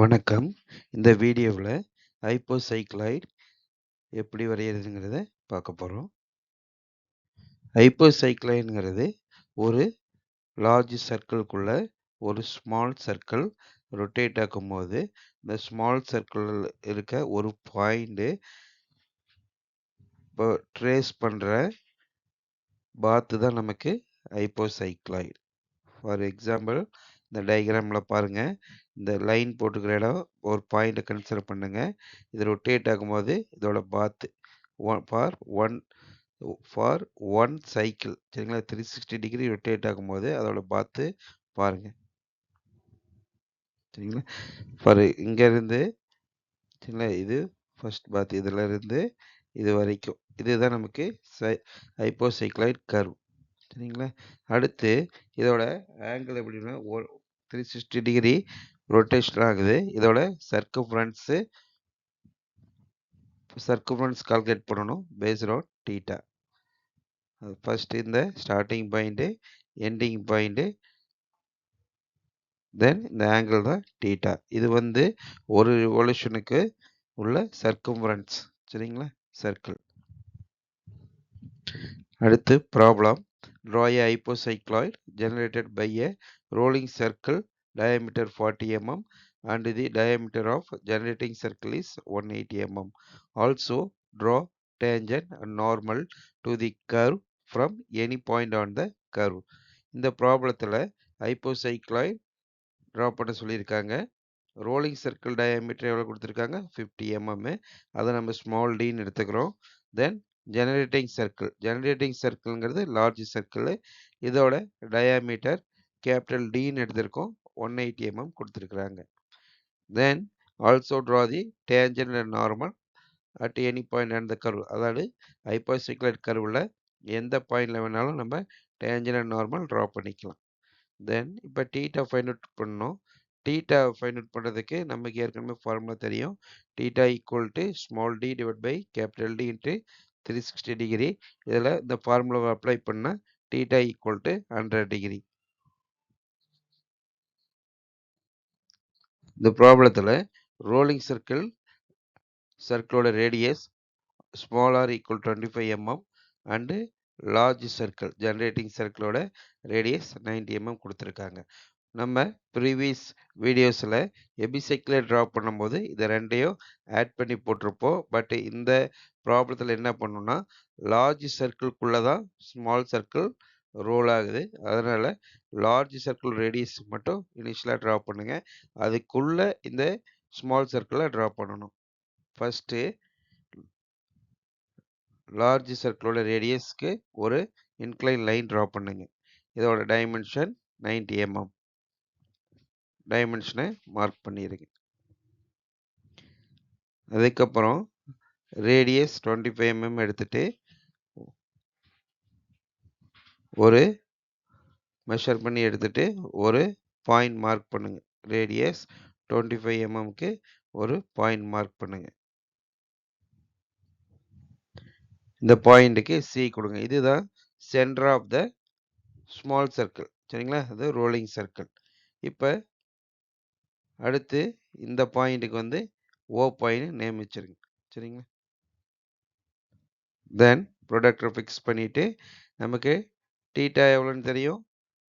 வணக்கம். இந்த வீடியோவில் ஹைப்போசைக்ளாய்டு எப்படி வரைகிறதுங்கிறத பார்க்க போகிறோம் ஹைப்போசைக்ளாய்டுங்கிறது ஒரு லார்ஜ் சர்க்கிள்குள்ளே ஒரு ஸ்மால் சர்க்கிள் ரொட்டேட் ஆக்கும்போது, இந்த ஸ்மால் சர்க்கிளில் இருக்க ஒரு பாயிண்ட்டு இப்போ ட்ரேஸ் பண்ணுற பாத்து தான் நமக்கு ஹைப்போசைக்ளாய்டு. ஃபார் எக்ஸாம்பிள் இந்த டயக்ராமில் பாருங்கள் இந்த லைன் போட்டுக்கிற இடம் ஒரு பாயிண்ட்டை கன்சிடர் பண்ணுங்கள் இது ரொட்டேட் ஆகும்போது இதோட path one for one for one cycle சரிங்களா? 360 டிகிரி ரொட்டேட் ஆகும்போது அதோட பாத்து பாருங்கள் சரிங்களா? ஃபார் இங்கேருந்து சரிங்களா? இது ஃபர்ஸ்ட் பாத் இதிலருந்து இது வரைக்கும். இதுதான் நமக்கு சை ஹைப்போசைக்ளைட் கர்வ். சரிங்களா? அடுத்து இதோட ஆங்கிள் எப்படின்னா த்ரீ சிக்ஸ்டி டிகிரி ரொட்டேஷன் ஆகுது. இதோட சர்க்கம்ஃபரன்ஸ் சர்க்கம்ஃபரன்ஸ் கால்குலேட் பண்ணணும். பேஸ்ட் ஆன் டீட்டா ஃபஸ்ட்டு இந்த starting point ending point then இந்த ஆங்கிள் தான் டீட்டா இது வந்து ஒரு ரிவொல்யூஷனுக்கு உள்ள சர்க்கம்ஃபரன்ஸ் சரிங்களா? சர்க்கிள். அடுத்து problem draw a hypocycloid generated by a rolling circle diameter 40 mm and the diameter of generating circle is 180 mm. Also draw tangent and normal to the curve from any point on the curve. இந்த ப்ராப்ளத்தில் ஹைப்போசைக்ளாய்ட் draw பண்ண சொல்லியிருக்காங்க. Rolling circle diameter எவ்வளோ கொடுத்துருக்காங்க? Fifty mm அதை நம்ம small டின்னு எடுத்துக்கிறோம். தென் ஜெனரேட்டிங் சர்க்கிள் ஜெனரேட்டிங் சர்க்கிள்ங்கிறது லார்ஜ் சர்க்கிள் இதோட டயாமீட்டர் கேபிட்டல் டின்னு எடுத்திருக்கோம். ஒன் எயிட்டி எம்எம் கொடுத்துருக்குறாங்க. Then also draw the tangent and normal at any point and the curve அதாவது ஹைப்போசைக்ளைட் கர்வில் எந்த பாயிண்டில் வேணாலும் நம்ம டேஞ்சன் அண்ட் நார்மல் ட்ரா பண்ணிக்கலாம். தென் இப்போ டீட்டா ஃபைண்ட் அவுட் பண்ணணும் டீட்டா ஃபைண்ட் அவுட் பண்ணுறதுக்கு நமக்கு ஏற்கனவே ஃபார்முலா தெரியும். Theta equal to small T divide by capital T into three sixty degree இதில் இந்த ஃபார்முலாவை அப்ளை பண்ணால் theta equal to hundred degree இந்த ப்ராப்ளத்தில் rolling circle சர்க்கிளோட radius small R equal twenty five MM and large circle generating சர்க்கிளோட radius ninety MM கொடுத்துருக்காங்க. நம்ம previous வீடியோஸில் எபிசைக்கிளை draw பண்ணும்போது இதை ரெண்டையும் ஆட் பண்ணி போட்டிருப்போம். பட் இந்த ப்ராப்ளத்தில் என்ன பண்ணணும்னா லார்ஜ் சர்க்கிள்குள்ளே தான் ஸ்மால் சர்க்கிள் ரோல் ஆகுது. அதனால் லார்ஜ் சர்க்கிள் ரேடியஸ் மட்டும் இனிஷியலாக ட்ரா பண்ணுங்கள் அதுக்குள்ளே இந்த ஸ்மால் சர்க்கிளை ட்ரா பண்ணணும். ஃபஸ்ட்டு லார்ஜ் சர்க்கிளோட ரேடியஸ்க்கு ஒரு இன்க்ளைன் லைன் ட்ரா பண்ணுங்க. இதோட டைமென்ஷன் நைன்டி எம்எம் டைமென்ஷனை மார்க் பண்ணிடுங்க அதுக்கப்புறம் ரேடியஸ் டுவெண்ட்டி ஃபைவ் எம்எம் எடுத்துகிட்டு ஒரு மெஷர் பண்ணி எடுத்துகிட்டு ஒரு பாயிண்ட் மார்க் பண்ணுங்க. ரேடியஸ் டுவெண்ட்டி ஃபைவ் எம்எம்க்கு ஒரு பாயிண்ட் மார்க் பண்ணுங்க. இந்த பாயிண்ட்டுக்கு சி கொடுங்க. இதுதான் centre of the small circle சரிங்களா? அது ரோலிங் சர்க்கிள் இப்போ அடுத்து இந்த பாயிண்ட்டுக்கு வந்து ஓ பாயிண்ட் நேம் வச்சுருங்க சரிங்களா தென் ப்ரொடக்டரை ஃபிக்ஸ் பண்ணிவிட்டு நமக்கு டீட்டா எவ்வளோன்னு தெரியும்?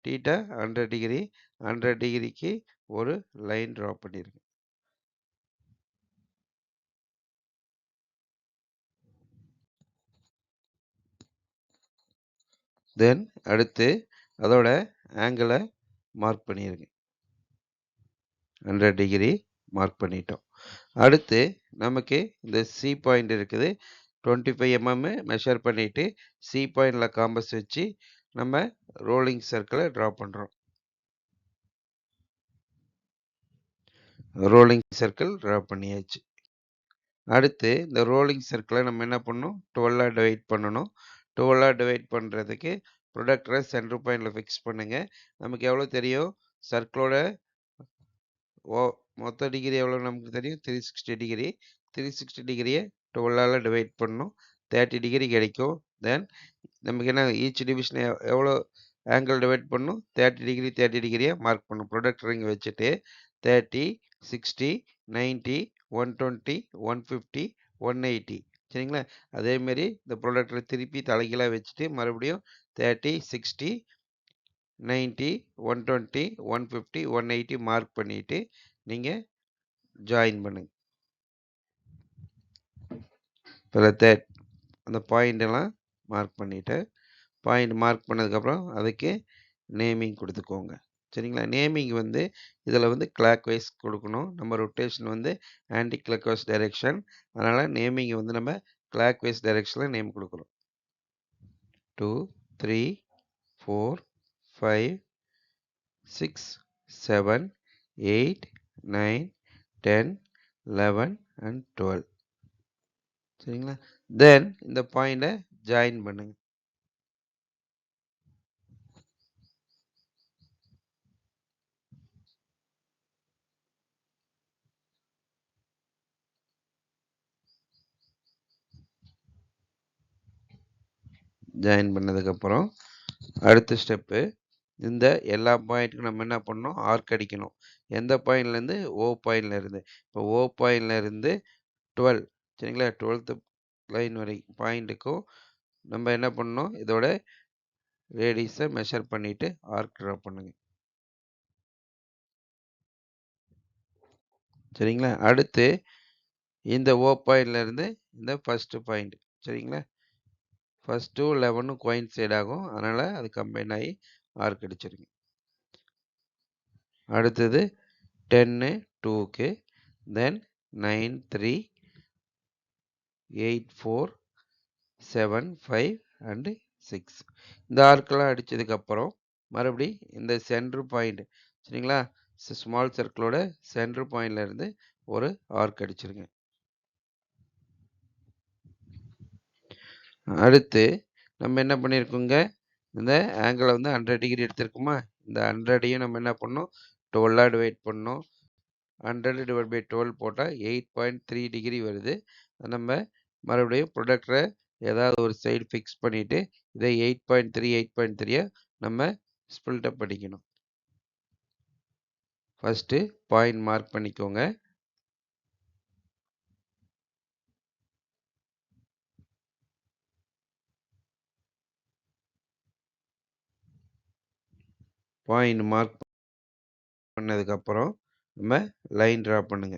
டீட்டா ஹண்ட்ரட் டிகிரி ஹண்ட்ரட் டிகிரிக்கு ஒரு லைன் ட்ரா பண்ணிடுங்க தென் அடுத்து அதோட ஆங்கிளை மார்க் பண்ணிடுங்க ஹண்ட்ரட் டிகிரி மார்க் பண்ணிட்டோம். அடுத்து நமக்கு இந்த சி பாயிண்ட் இருக்குது. டுவெண்ட்டி ஃபைவ் எம்எம்மு மெஷர் பண்ணிவிட்டு சி பாயிண்டில் காம்பஸ் வச்சு நம்ம ரோலிங் சர்க்கிளை ட்ரா பண்ணுறோம் ரோலிங் சர்க்கிள் ட்ரா பண்ணியாச்சு. அடுத்து இந்த ரோலிங் சர்க்கிளை நம்ம என்ன பண்ணணும்? டுவெல்லாக டிவைட் பண்ணணும். டுவெல்லாக டிவைட் பண்ணுறதுக்கு ப்ரொடக்டரை சென்டர் பாயிண்டில் ஃபிக்ஸ் பண்ணுங்கள் நமக்கு எவ்வளோ தெரியும்? சர்க்கிளோட ஓ மொத்த டிகிரி எவ்வளோ நமக்கு தெரியும். Three sixty degree three sixty டிகிரியை டுவெல்லால் டிவைட் பண்ணணும். தேர்ட்டி டிகிரி கிடைக்கும். தென் நமக்கு என்ன ஈச் டிவிஷன் எவ்வளோ ஆங்கிள் டிவைட் பண்ணும் தேர்ட்டி டிகிரி தேர்ட்டி டிகிரியை மார்க் பண்ணும் ப்ரொடக்ட் ரிங் வச்சுட்டு thirty sixty ninety one twenty one fifty one eighty சரிங்களா? அதேமாரி இந்த ப்ரொடக்டரை திருப்பி தலைகீழாக வச்சுட்டு மறுபடியும் thirty sixty ninety one twenty one fifty one eighty mark பண்ணிவிட்டு நீங்கள் ஜாயின் பண்ணுங்க. இப்போ தேர்ட் அந்த பாயிண்டெல்லாம் மார்க் பண்ணிவிட்டு பாயிண்ட் மார்க் பண்ணதுக்கப்புறம் அதுக்கு நேமிங் கொடுத்துக்கோங்க. சரிங்களா? நேமிங் வந்து இதில் வந்து கிளாக் வைஸ் கொடுக்கணும். நம்ம ரொட்டேஷன் வந்து ஆன்டி கிளாக் வைஸ் டைரெக்ஷன் அதனால் நேமிங் வந்து நம்ம கிளாக் வைஸ் டைரெக்ஷனில் நேம் கொடுக்குறோம் two three four five six seven eight nine ten eleven and twelve சரிங்களா? தென் இந்த பாயிண்டை ஜாயின் பண்ணுங்க. ஜாயின் பண்ணதுக்கப்புறம் அடுத்த ஸ்டெப்பு இந்த எல்லா பாயிண்ட்டுக்கும் நம்ம என்ன பண்ணணும்? ஆர்க் அடிக்கணும். எந்த பாயிண்ட்லேருந்து? ஓ பாயிண்ட்லேருந்து. இப்போ ஓ பாயிண்ட்லேருந்து டுவெல். சரிங்களா? டுவெல்த்து லைன் வரை பாயிண்ட்டுக்கும் நம்ம என்ன பண்ணணும்? இதோட ரேடியஸை மெஷர் பண்ணிவிட்டு ஆர்க் ட்ரா பண்ணுங்க. சரிங்களா? அடுத்து இந்த ஓ பாயிண்ட்லேருந்து இந்த ஃபஸ்ட்டு பாயிண்ட் சரிங்களா? ஃபஸ்ட்டு லெவனும் கோயின் சைட் ஆகும். அதனால் அது கம்பைன் ஆகி ஆர்க் அடிச்சிருங்க அடுத்தது டென்னு டூக்கு then nine three eight four seven five and six. இந்த ஆர்க்கெல்லாம் அடித்ததுக்கப்புறம் மறுபடி இந்த சென்ட்ரு பாயிண்ட் சரிங்களா? ஸ்மால் சர்க்கிளோட சென்ட்ரு பாயிண்ட்லேருந்து ஒரு ஆர்க் அடிச்சிருங்க. அடுத்து நம்ம என்ன பண்ணியிருக்கோங்க இந்த ஆங்கிளை வந்து ஹண்ட்ரட் டிகிரி எடுத்திருக்குமா? இந்த ஹண்ட்ரடையும் நம்ம என்ன பண்ணோம் டுவெல்லாக டிவைட் பண்ணோம் ஹண்ட்ரட் டிவைட் பை டுவெல் போட்டால் எயிட் பாயிண்ட் த்ரீ டிகிரி வருது. நம்ம மறுபடியும் ப்ரொடக்டரை ஏதாவது ஒரு சைடு ஃபிக்ஸ் பண்ணிவிட்டு இதை eight point three eight point த்ரீயை நம்ம ஸ்பில்டப் பண்ணிக்கணும். ஃபஸ்ட்டு பாயிண்ட் மார்க் பண்ணிக்கோங்க. பாயிண்ட் மார்க் பண்ணதுக்கப்புறம் நம்ம லைன் ட்ரா பண்ணுங்க.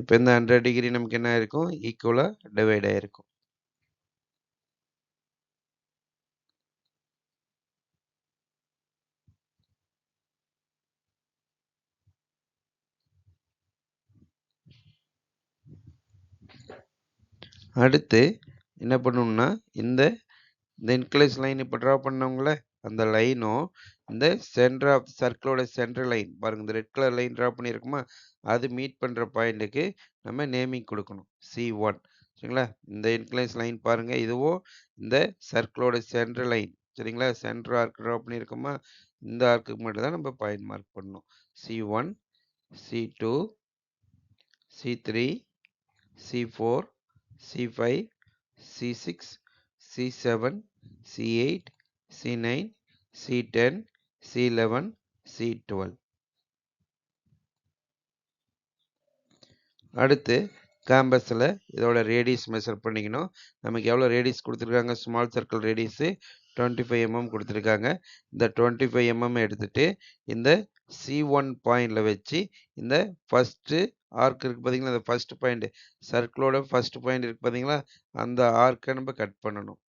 இப்போ இந்த ஹண்ட்ரட் டிகிரி நமக்கு என்ன இருக்கும்? ஈக்குவலாக டிவைட் ஆகிருக்கும் அடுத்து என்ன பண்ணணும்னா இந்த இந்த இன்க்ளைஸ் லைன் இப்போ ட்ரா பண்ணவங்கள அந்த லைனும் இந்த சென்டர் ஆஃப் சர்க்கிளோட சென்டர் லைன் பாருங்கள் இந்த ரெட் கலர் லைன் ட்ரா பண்ணியிருக்குமா அது மீட் பண்ணுற பாயிண்ட்டுக்கு நம்ம நேமிங் கொடுக்கணும். சி ஒன் சரிங்களா? இந்த இன்க்ளைஸ் லைன் பாருங்கள் இதுவும் இந்த சர்க்கிளோட சென்டர் லைன் சரிங்களா? சென்டர் ஆர்க் ட்ரா பண்ணியிருக்கோமா இந்த ஆர்க்குக்கு மட்டும் தான் நம்ம பாயிண்ட் மார்க் பண்ணணும். C one C two C three C four C5, C6, C7, C8, C9, C10, C11, C12. அடுத்து கேம்பஸில் இதோட ரேடியஸ் மெஷர் பண்ணிக்கணும். நமக்கு எவ்வளோ ரேடியஸ் கொடுத்துருக்காங்க? Small circle radius twenty five MM கொடுத்துருக்காங்க. இந்த டுவெண்ட்டி ஃபைவ் எம்எம் எடுத்துகிட்டு இந்த சி ஒன் பாயிண்டில் வச்சு இந்த ஃபஸ்ட்டு ஆர்க் இருக்குது பார்த்தீங்களா அந்த ஃபஸ்ட் பாயிண்ட் சர்க்கிளோட ஃபஸ்ட் பாயிண்ட் இருக்குது பார்த்தீங்களா அந்த ஆர்க்கை நம்ம கட் பண்ணணும்.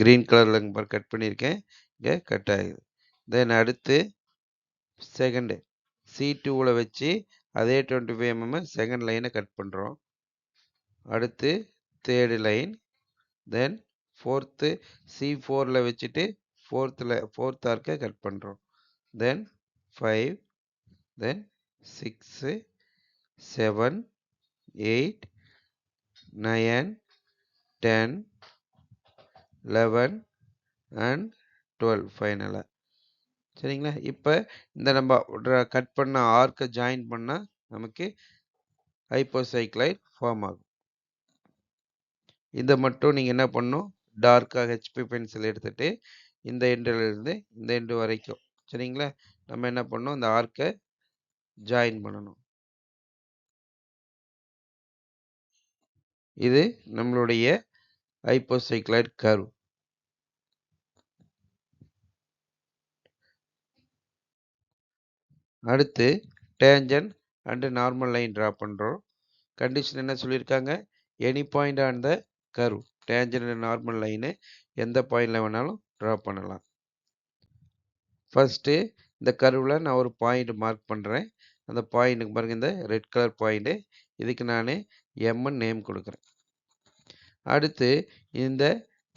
க்ரீன் கலரில் கட் பண்ணியிருக்கேன். இங்கே கட் ஆகுது. தென் அடுத்து செகண்டு சி டூவில் வச்சு அதே டுவெண்ட்டி ஃபைவ் எம்எம் செகண்ட் லைனை கட் பண்ணுறோம் அடுத்து third line then fourth C ஃபோரில் வச்சுட்டு ஃபோர்த்தில் ஃபோர்த் ஆர்க்கை கட் பண்ணுறோம் then five then six seven eight nine ten eleven and twelve ஃபைனலாக சரிங்களா? இப்போ இந்த நம்ம கட் பண்ண ஆர்க்கை ஜாயின் பண்ணால் நமக்கு ஹைப்போசைக்ளைட் ஃபார்ம் ஆகும். இதை மட்டும் நீங்கள் என்ன பண்ணணும், டார்க்காக ஹெச்பி பென்சில் எடுத்துகிட்டு இந்த எண்டுல இருந்து இந்த எண்டு வரைக்கும் சரிங்களா? நம்ம என்ன பண்ணணும், இந்த ஆர்க்கை ஜாயின் பண்ணணும். இது நம்மளுடைய ஹைப்போசைக்ளாய்டு கர்வ். அடுத்து tangent and normal line draw பண்ணுறோம் கண்டிஷன் என்ன சொல்லியிருக்காங்க? Any point on the curve tangent and normal line எந்த பாயிண்டில் வேணாலும் ட்ரா பண்ணலாம். ஃபர்ஸ்ட்டு இந்த கருவில் நான் ஒரு பாயிண்ட் மார்க் பண்ணுறேன் அந்த பாயிண்ட்டுக்கு பாருங்கள் இந்த ரெட் கலர் பாயிண்ட்டு இதுக்கு நான் எம்என் நேம் கொடுக்குறேன். அடுத்து இந்த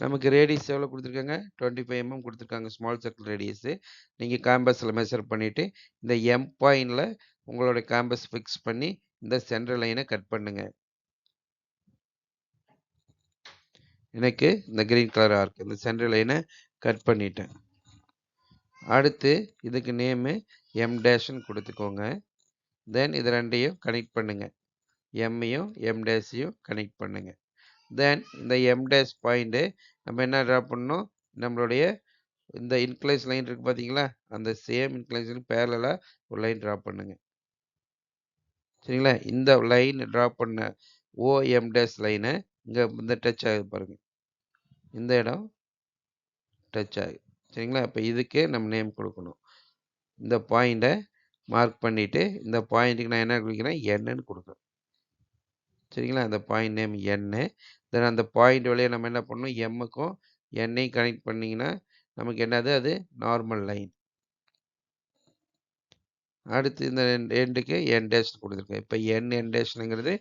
நமக்கு ரேடியஸ் எவ்வளோ கொடுத்துருக்காங்க? டுவெண்ட்டி ஃபைவ் எம்.எம் கொடுத்துருக்காங்க ஸ்மால் சர்க்கிள் ரேடியஸு நீங்கள் கேம்பஸில் மெஷர் பண்ணிவிட்டு இந்த எம் பாயிண்டில் உங்களோட கேம்பஸ் ஃபிக்ஸ் பண்ணி, இந்த சென்டர் லைனை கட் பண்ணுங்கள் எனக்கு இந்த கிரீன் கலர் இருக்குது இந்த சென்டர் லைனை கட் பண்ணிட்டேன். அடுத்து இதுக்கு நேமு எம் டேஷ்னு கொடுத்துக்கோங்க தென் இது ரெண்டையும் கனெக்ட் பண்ணுங்கள் எம்மையும், எம் டேஷையும் கனெக்ட் பண்ணுங்க. தென் இந்த எம் டேஷ் பாயிண்ட்டு நம்ம என்ன ட்ரா பண்ணணும்? நம்மளுடைய இந்த இன்க்ளைஸ் லைன் இருக்குது பார்த்தீங்களா? அந்த சேம் இன்க்ளைன் பேரலாக ஒரு லைன் ட்ரா பண்ணுங்க. சரிங்களா? இந்த லைன் ட்ரா பண்ண ஓஎம் டேஷ் லைனை இங்கே இந்த டச் ஆகுது பாருங்கள் இந்த இடம் டச் ஆகுது. சரிங்களா? இப்போ இதுக்கு நம்ம நேம் கொடுக்கணும் இந்த பாயிண்ட்டை மார்க் பண்ணிவிட்டு இந்த பாயிண்ட்டுக்கு நான் என்ன குடுக்கிறேன்? என்னன்னு கொடுக்குறேன் சரிங்களா? அந்த பாயிண்ட் நேம் என்னு. தென் அந்த பாயிண்ட் வழியாக நம்ம என்ன பண்ணணும்? எம்முக்கும் எண்ணையும் கனெக்ட் பண்ணிங்கன்னா நமக்கு என்னது அது நார்மல் லைன். அடுத்து இந்த எண்டுக்கு என் டேஷ் கொடுத்துருக்கேன் இப்போ என் என் டேஷ்ங்கிறது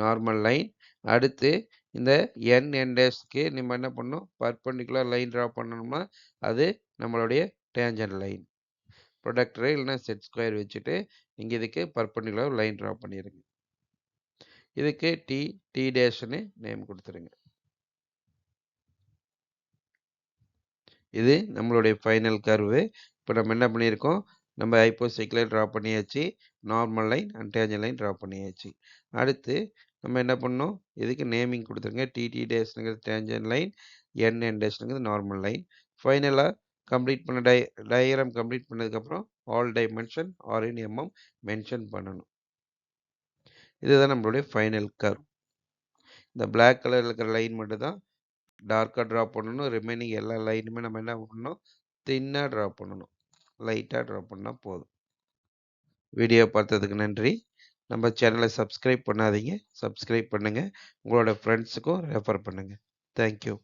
நார்மல் லைன். அடுத்து இந்த என் என் டேஸ்க்கு நம்ம என்ன பண்ணணும்? பர்பண்டிகுலர் லைன் ட்ரா பண்ணணுமா, அது நம்மளுடைய டேஞ்சன் லைன். ப்ரொடக்டர் இல்லைன்னா செட் ஸ்கொயர் வச்சுட்டு, இங்கே இதுக்கு பர்பண்டிகுலர் லைன் ட்ரா பண்ணிடுங்க இதுக்கு டி, டி டேஷ்ன்னு நேம் கொடுத்துருங்க இது நம்மளுடைய ஃபைனல் கர்வு. இப்போ நம்ம என்ன பண்ணியிருக்கோம்? நம்ம ஹைப்போசைக்ளைட் ட்ரா பண்ணியாச்சு. Normal line and tangent line draw பண்ணியாச்சு. அடுத்து நம்ம என்ன பண்ணணும்? இதுக்கு நேமிங் கொடுத்துருங்க டிடி டி டேஷ்ங்கிறது லைன். என், என் டேஷ்ங்கிறது நார்மல் லைன். ஃபைனலாக கம்ப்ளீட் பண்ண டய டயக்ராம் கம்ப்ளீட் பண்ணதுக்கப்புறம் all dimension are in MM mention பண்ணணும். இதுதான் நம்மளுடைய ஃபைனல் கர்வ். இந்த பிளாக் கலரில் இருக்கிற லைன் மட்டும் தான் டார்க்காக ட்ரா பண்ணணும். ரிமைனிங் எல்லா லைனுமே நம்ம என்ன பண்ணணும்? தின்னாக ட்ரா பண்ணணும். லைட்டாக ட்ரா பண்ணால் போதும். வீடியோ பார்த்ததுக்கு நன்றி. நம்ம சேனலை சப்ஸ்கிரைப் பண்ணாதீங்க. சப்ஸ்கிரைப் பண்ணுங்கள் உங்களோட ஃப்ரெண்ட்ஸுக்கும் ரெஃபர் பண்ணுங்கள் தேங்க் யூ.